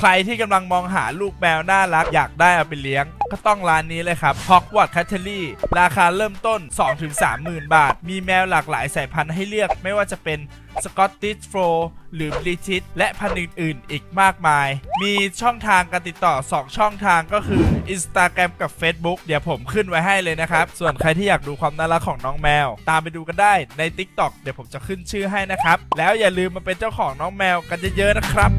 ใครที่กำลังมองหาลูกแมวน่ารักอยากได้เอาไปเลี้ยง ก็ต้องร้านนี้เลยครับ Hogwarts c a t t e r y ราคาเริ่มต้น 2-3หมื่นบาท มีแมวหลากหลายสายพันธุ์ให้เลือกไม่ว่าจะเป็น Scottish f o l d หรือ British และพันธุ์อื่นๆ อีกมากมาย มีช่องทางการติดต่อ 2 ช่องทางก็คือ Instagram กับ Facebook เดี๋ยวผมขึ้นไว้ให้เลยนะครับ ส่วนใครที่อยากดูความน่ารักของน้องแมว ตามไปดูกันได้ใน TikTok เดี๋ยวผมจะขึ้นชื่อให้นะครับ แล้วอย่าลืมมาเป็นเจ้าของน้องแมวกันเยอะๆนะครับ